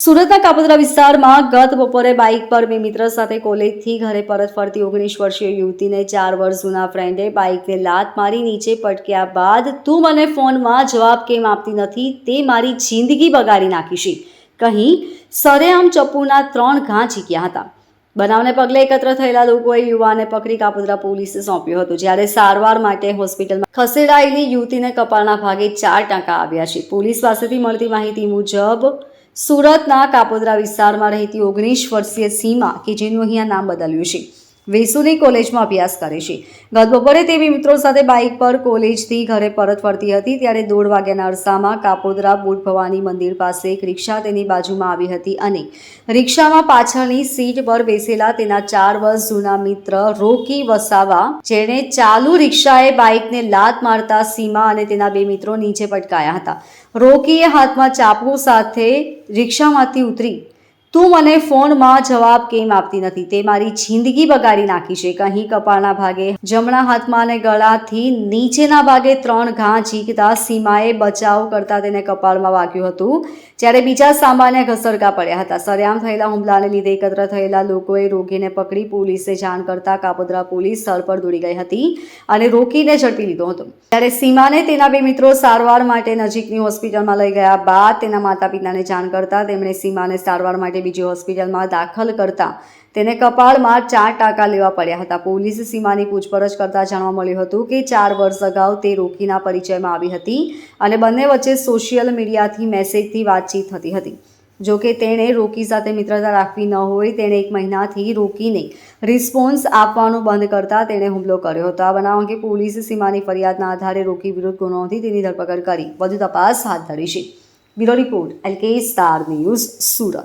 સુરતના કાપોદરા વિસ્તારમાં ગત બપોરે બાઇક પર બે મિત્ર સાથે કોલેજથી ઘરે પરત ફરતી ઓગણીસ વર્ષીય યુવતીને ચાર વર્ષ જૂના ફ્રેન્ડે બાઇકને લાત મારી નીચે પટક્યા બાદ તું મને ફોનમાં જવાબ કેમ આપતી નથી તે મારી જિંદગી બગાડી નાખી છે કહી સરેઆમ ચપ્પુના ત્રણ ઘા ઝીક્યા હતા. બનાવને પગલે એકત્ર થયેલા લોકોએ યુવાને પકડી કાપોદરા પોલીસે સોંપ્યો હતો, જ્યારે સારવાર માટે હોસ્પિટલમાં ખસેડાયેલી યુવતીને કપાળના ભાગે ચાર ટાંકા આવ્યા છે. પોલીસ પાસેથી મળતી માહિતી મુજબ સુરતના કાપોદરા વિસ્તારમાં રહેતી ઓગણીસ વર્ષીય સીમા કે જેનું અહીંયા નામ બદલ્યું છે. વેસુની કોલેજમાં અભ્યાસ કરે છે. ગત બપોરે તે મિત્રો સાથે બાઇક પર કોલેજથી ઘરે પરત ફરતી હતી, ત્યારે દોઢ વાગ્યાના અરસામાં કાપોદરા બુટ ભવાની મંદિર પાસે એક રિક્ષા તેની બાજુમાં આવી હતી અને રિક્ષામાં પાછળની સીટ પર બેસેલા તેના ચાર વર્ષ જૂના મિત્ર રોકી વસાવા, જેણે ચાલુ રિક્ષાએ બાઇકને લાત મારતા સીમા અને તેના બે મિત્રો નીચે પટકાયા હતા. રોકીએ હાથમાં ચાપુ સાથે રિક્ષામાંથી ઉતરી તું મને ફોનમાં જવાબ કેમ આપતી નથી? તે મારી જિંદગી બગાડી નાખી છે. કહી કપાળના ભાગે, જમણા હાથમાં અને ગળાથી નીચેના ભાગે ત્રણ ઘા ઝીકતા સીમાએ બચાવ કરતા તેને કપાળમાં વાગ્યું હતું. જ્યારે બીજા સામાન્ય ઘસરકા પડ્યા હતા. સરેઆમ થયેલા હુમલાને લીધે એકત્ર થયેલા લોકોએ રોગીને પકડી પોલીસે જાણ કરતા કાપોદ્રા પોલીસ સ્થળ પર દોડી ગઈ હતી અને રોકીને ઝડપી લીધો હતો. ત્યારે સીમાને તેના બે મિત્રો સારવાર માટે નજીકની હોસ્પિટલમાં લઈ ગયા બાદ તેના માતા પિતાને જાણ કરતા તેમણે સીમાને સારવાર માટે બીજી હોસ્પિટલમાં દાખલ કરતા તેને કપાળમાં ચાર ટાંકા લેવા પડ્યા હતા. પોલીસે સીમાની પૂછપરછ કરતા જાણવા મળ્યું હતું કે ચાર વર્ષ અગાઉ તે રોકીના પરિચયમાં આવી હતી અને બંને વચ્ચે સોશિયલ મીડિયાથી મેસેજથી વાતચીત થતી હતી. જો કે તેણે રોકી સાથે મિત્રતા રાખવી ન હોય, તેણે એક મહિનાથી રોકીને રિસ્પોન્સ આપવાનું બંધ કરતા તેણે હુમલો કર્યો હતો. આ બનાવ અંગે પોલીસે સીમાની ફરિયાદના આધારે રોકી વિરુદ્ધ ગુનો તેની ધરપકડ કરી. વધુ તપાસ હાથ ધરી છે. Bureau report, LK star news, Surat.